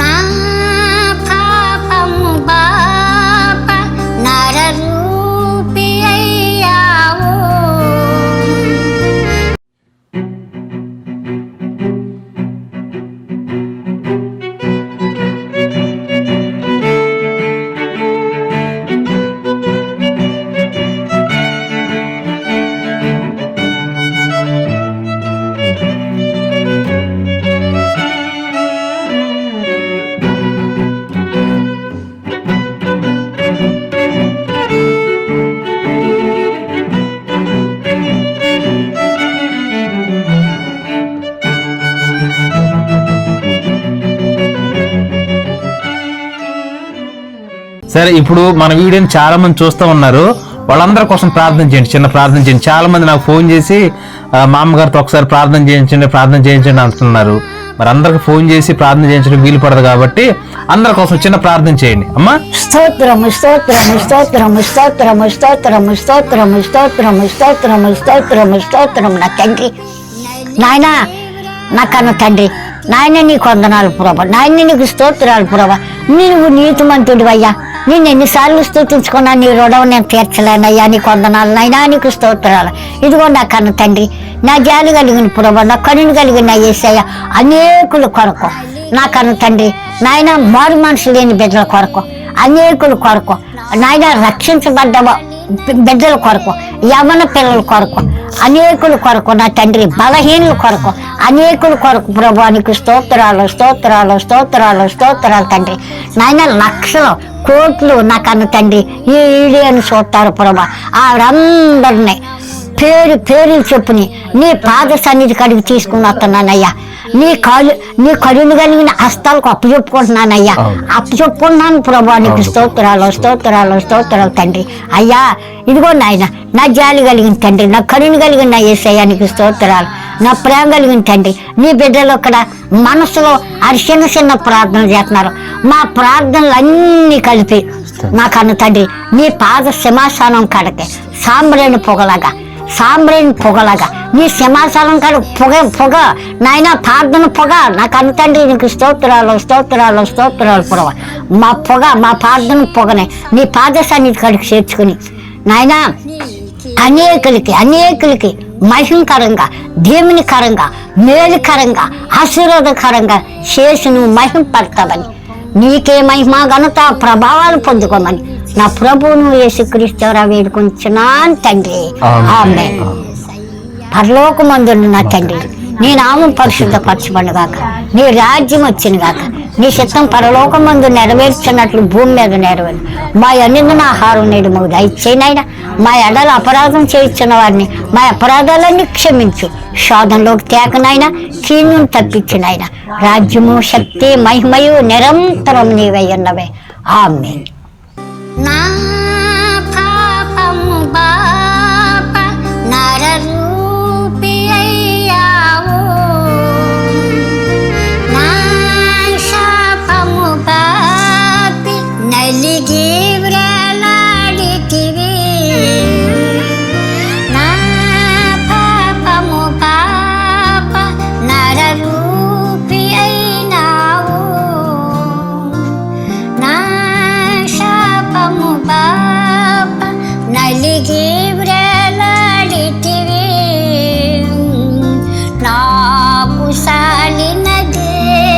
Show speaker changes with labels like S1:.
S1: senang
S2: సరే ఇప్పుడు మన వీడియోని చాలా మంది చూస్తూ ఉన్నారు. వాళ్ళందరి కోసం ప్రార్థన చేయండి చిన్న ప్రార్థన చేయండి. చాలా మంది నాకు ఫోన్ చేసి మా అమ్మగారితో ఒకసారి ప్రార్థన చేయించండి ప్రార్థన చేయించండి అంటున్నారు. మరి అందరికి ఫోన్ చేసి ప్రార్థన చేయించడం వీలు పడదు కాబట్టి అందరి కోసం చిన్న ప్రార్థన చేయండి. అమ్మా.
S3: స్తోత్రము స్తోత్రము స్తోత్రము స్తోత్రము స్తోత్రము స్తోత్రము స్తోత్రము స్తోత్రము స్తోత్రము స్తోత్రము నా తండ్రి. నాయన నా కన్న తండ్రి. నాయన నీకు వందనాలు పురవ నాయన నీకు స్తోత్రాలు పురవ నీవు నీతిమంతుడు అయ్యా నేను ఎన్నిసార్లు స్థుతించుకున్నా నీ రుణం నేను తీర్చలేనయ్యా నీ కొందనాలు నైనా నీకు స్తోత్రాలు. ఇదిగో నా కన్న తండ్రి నా జాలి కలిగిన ప్రభా నా కనుని కలిగిన ఏసయ్య అనేకుల కొరకు. నా కన్న తండ్రి నాయన మారు మనసు లేని బిడ్డల కొరకు అనేకుల కొరకు. నాయన రక్షించబడ్డ బిడ్డల కొరకు యవన పిల్లల కొరకు. అనేకుల కొరకు నా తండ్రి బలహీనుల కొరకు అనేకుల కొరకు ప్రభానికి స్తోత్రాలు స్తోత్రాలు స్తోత్రాలు స్తోత్రాలు తండ్రి. నాయన లక్షలు కోట్లు నాకన్న తండ్రి ఈ వీడియోని చూస్తారు ప్రభా. ఆవిడందరినీ పేరు పేరు చెప్పుని నీ పాద సన్నిధి కడిగి తీసుకుని వస్తున్నానయ్యా. నీ కాలు నీ కరుణ కలిగిన హస్తాలకు అప్పు చెప్పుకుంటున్నానయ్యా
S2: అవును.
S3: అప్పు చెప్పుకున్నాను ప్రభా నీకు స్తోత్రాలు స్తోత్రాలు స్తోత్రాలు తండ్రి. అయ్యా ఇదిగో నాయన నా జాలి కలిగిన తండ్రి నా కరుణ కలిగిన నా ఏసయ్యా నీకు స్తోత్రాలు. నా ప్రేమ కలిగిన తండ్రి నీ బిడ్డలు అక్కడ మనసులో అది చిన్న చిన్న ప్రార్థనలు చేస్తున్నారు. మా ప్రార్థనలు అన్నీ కలిపి నా కన్న తండ్రి నీ పాద సింహాసనం కడకే సాంబ్రేణి పొగలాగా సాంబ్రేణి పొగలాగా నీ సింహాసనం కాడ పొగ పొగ. నాయన ప్రార్థన పొగ. నాకు తండ్రి నీకు స్తోత్రాలు స్తోత్రాలు స్తోత్రాలు పొగ. మా పొగ మా ప్రార్థన పొగనే. నీ పాద సన్నిధి కాడికి చేర్చుకుని. నాయన అనేకులకి అనేకులకి మహిమకరంగా దేవునికరంగా మేలుకరంగా ఆశీర్వాదకరంగా చేసి నువ్వు మహిమ పడతావని నీకే మహిమ ఘనత ప్రభావాలు పొందుకోమని. నా ప్రభువును యేసుక్రీస్తురా వేడుకొంచున్నాను తండ్రి.
S2: ఆమేన్.
S3: ఆమేన్ పరలోకమందున్న నా తండ్రి నీ నామం పరిశుద్ధపరచబడుగాక. నీ రాజ్యం వచ్చిన గాక నీ చిత్తం పరలోకమందు నెరవేర్చినట్లు భూమి మీద నెరవేరు. మా అన్నిందిన ఆహారం నేడు మాకు దయచేయనైనా మా ఎడల అపరాధం చేయించిన వారిని మా అపరాధాలన్నీ క్షమించు. శోధంలోకి తేకనైనా కీణ్యం తప్పించినైనా రాజ్యము శక్తి మహిమయు నిరంతరం నీవై ఉన్నవే. ఆమె
S1: నా